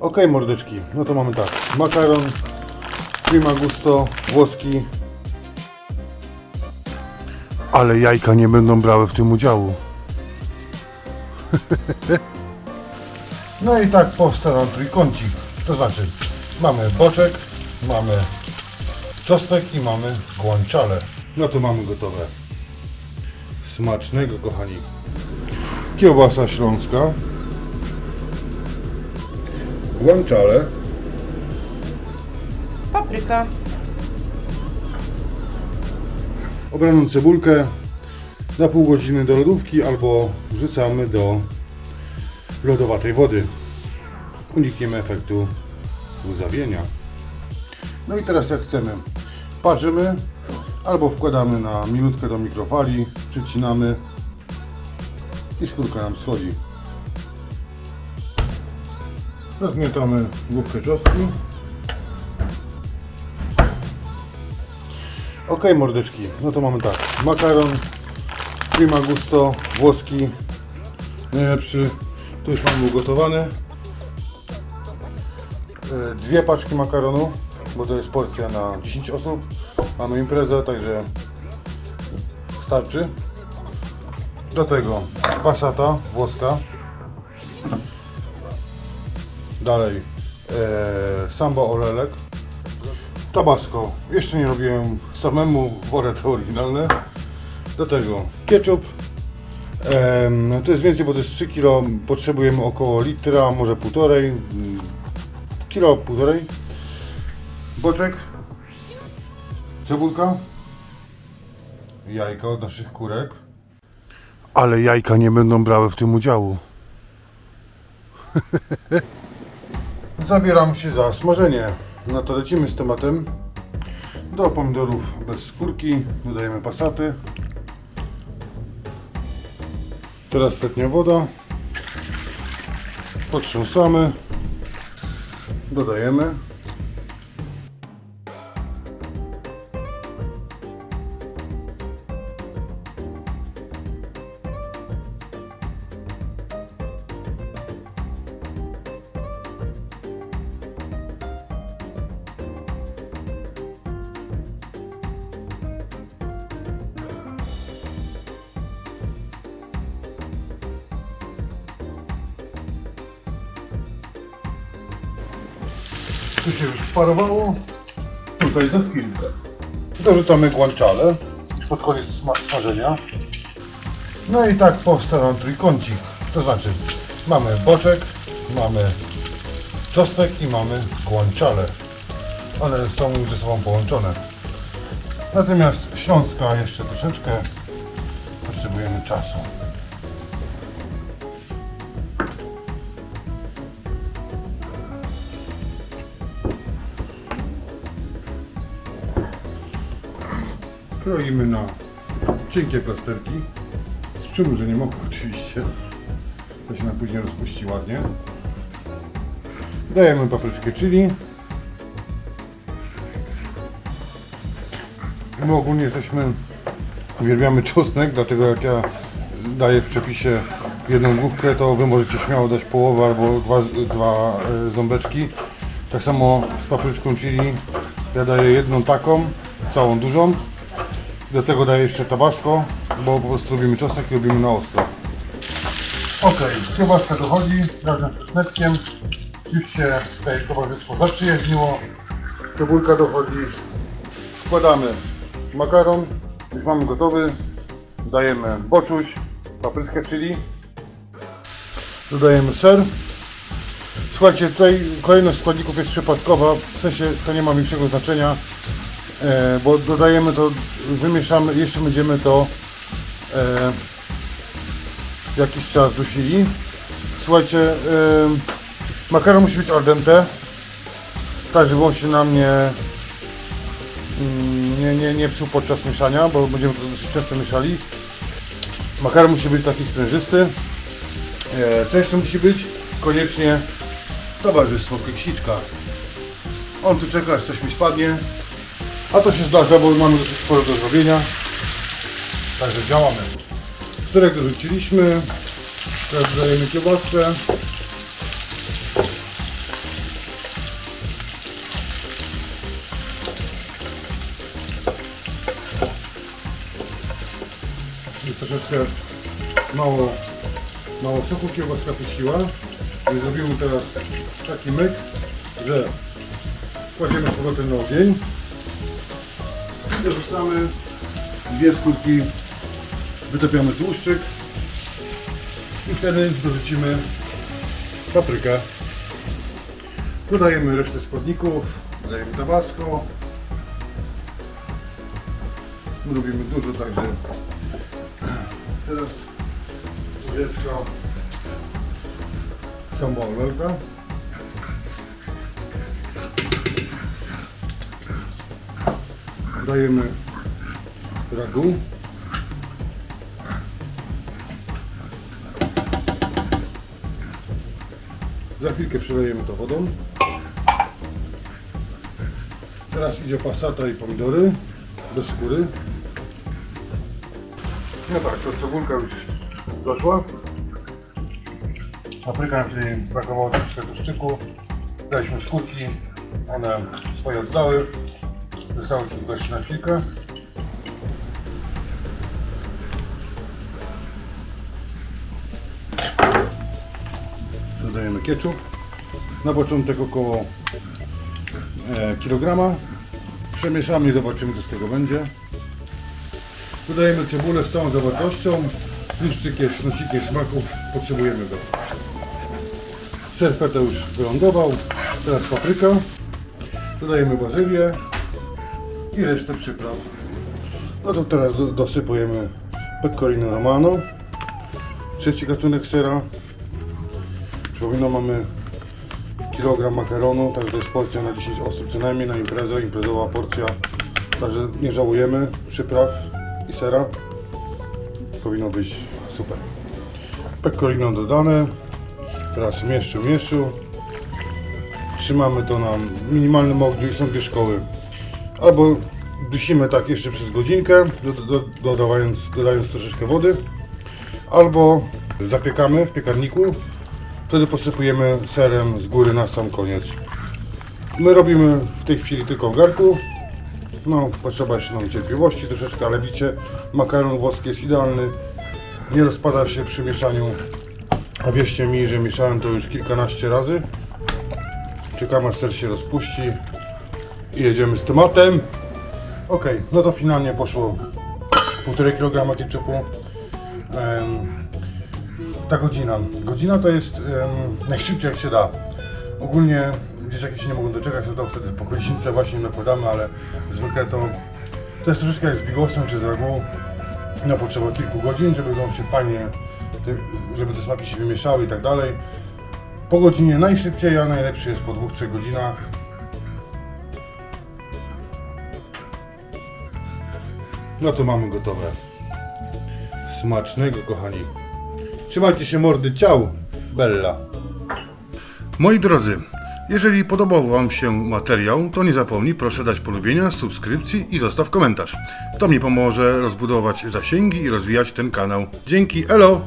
Ok, mordeczki, no to mamy tak. Makaron, prima gusto, włoski. Ale jajka nie będą brały w tym udziału. no i tak powstał trójkącik. To znaczy, mamy boczek, mamy czosnek i mamy guanciale. No to mamy gotowe. Smacznego, kochani. Kiełbasa śląska. Guanciale. Papryka. Obraną cebulkę na pół godziny do lodówki albo wrzucamy do lodowatej wody. Unikniemy efektu łzawienia. No i teraz jak chcemy, parzymy albo wkładamy na minutkę do mikrofali, przycinamy i skórka nam schodzi. Rozmiatamy główkę czosnku. Ok, mordeczki, no to mamy tak. Makaron, prima gusto, włoski, najlepszy. Tu już mamy ugotowany. E, Dwie paczki makaronu, bo to jest porcja na 10 osób. Mamy imprezę, także starczy. Do tego pasata włoska. Dalej e, samba olelek. Tabasco. Jeszcze nie robiłem samemu, wolę to oryginalne. Do tego ketchup. Em, to jest więcej, bo to jest 3 kg. Potrzebujemy około litra, może półtorej. Kilo, półtorej. Boczek. Cebulka. Jajka od naszych kurek. Ale jajka nie będą brały w tym udziału. Zabieram się za smażenie. No to lecimy z tematem. Do pomidorów bez skórki dodajemy pasaty. Teraz letnia woda. Potrząsamy. Dodajemy. Tu się już sparowało. Tutaj za chwilkę. Dorzucamy guanciale pod koniec sma- smażenia. No i tak powstał nam trójkącik. To znaczy mamy boczek, mamy czosnek i mamy guanciale. One są już ze sobą połączone. Natomiast śląska jeszcze troszeczkę potrzebujemy czasu. Kroimy na cienkie plasterki. Z przymrużeniem oka oczywiście. To się nam później rozpuści ładnie. Dajemy papryczkę chili. My ogólnie jesteśmy, uwielbiamy czosnek, dlatego jak ja daję w przepisie jedną główkę, to wy możecie śmiało dać połowę albo dwa, dwa e, ząbeczki. Tak samo z papryczką chili ja daję jedną taką, całą dużą. Do tego daję jeszcze tabasco, bo po prostu robimy czosnek i robimy na ostro. Ok, kiełbaska dochodzi razem z czosneczkiem. Już się tutaj towarzystwo zaprzyjaźniło. Cebulka dochodzi. Wkładamy makaron, już mamy gotowy. Dajemy boczuś, paprykę chili. Dodajemy ser. Słuchajcie, tutaj kolejność składników jest przypadkowa, w sensie to nie ma większego znaczenia, bo dodajemy to, wymieszamy, jeszcze będziemy to e, jakiś czas dusili. Słuchajcie, e, makaron musi być al dente, tak żeby on się nam nie, mm, nie, nie, nie psuł podczas mieszania, bo będziemy to dosyć często mieszali. Makaron musi być taki sprężysty. E, jeszcze musi być? Koniecznie towarzystwo keksiczka. On tu czeka, aż coś mi spadnie. A to się zdarza, bo mamy dosyć sporo do zrobienia. Także działamy. Którego dorzuciliśmy. Teraz dodajemy kiełbaskę. I troszeczkę mało, mało soku kiełbaska puściła. I zrobimy teraz taki myk, że kładziemy z powrotem na ogień. Dorzucamy dwie skórki, wytopiamy tłuszczyk i wtedy dorzucimy paprykę. Dodajemy resztę składników, dodajemy tabasco. My Lubimy dużo, także teraz łyżeczka sambołka. Dajemy ragu. Za chwilkę przelejemy to wodą. Teraz idzie pasata i pomidory bez skóry. No tak, to cebulka już doszła. Papryka nam tutaj brakowało troszeczkę tłuszczyku. Daliśmy skórki, one swoje oddały. Na chwilkę. Dodajemy ketchup. Na początek około e, kilograma. Przemieszamy i zobaczymy co z tego będzie. Dodajemy cebulę z całą zawartością. Tłuszczyk jest nosikiem smaków, potrzebujemy go. Ser feta już wylądował. Teraz papryka. Dodajemy bazylię i resztę przypraw. No to teraz do, dosypujemy pecorino romano. Trzeci gatunek sera. Przypominam, mamy kilogram makaronu, także to jest porcja na 10 osób co najmniej na imprezę, imprezowa porcja. Także nie żałujemy przypraw i sera. Powinno być super. Pecorino dodane. Teraz mieszczu, mieszczu. Trzymamy to na minimalnym ogniu i są dwie szkoły. Albo dusimy tak jeszcze przez godzinkę, do, do, dodając, dodając troszeczkę wody. Albo zapiekamy w piekarniku. Wtedy posypujemy serem z góry na sam koniec. My robimy w tej chwili tylko w garku. No, potrzeba jeszcze nam cierpliwości troszeczkę, ale widzicie, makaron włoski jest idealny. Nie rozpada się przy mieszaniu. A wierzcie mi, że mieszałem to już kilkanaście razy. Czekamy aż ser się rozpuści i jedziemy z tematem. Ok, no to finalnie poszło 1,5 kg ketchupu. Ta godzina. Godzina to jest najszybciej jak się da. Ogólnie dzieciaki się nie mogą doczekać, no to wtedy po godzince właśnie nakładamy, ale zwykle to to jest troszeczkę jak z bigosem czy z ragu. No potrzeba kilku godzin, żeby on się fajnie, żeby te smaki się wymieszały i tak dalej. Po godzinie najszybciej, a najlepszy jest po 2-3 godzinach. No to mamy gotowe. Smacznego, kochani. Trzymajcie się mordy, ciao, Bella. Moi drodzy, jeżeli podobał Wam się materiał, to nie zapomnij proszę dać polubienia, subskrypcji i zostaw komentarz. To mi pomoże rozbudować zasięgi i rozwijać ten kanał. Dzięki, elo!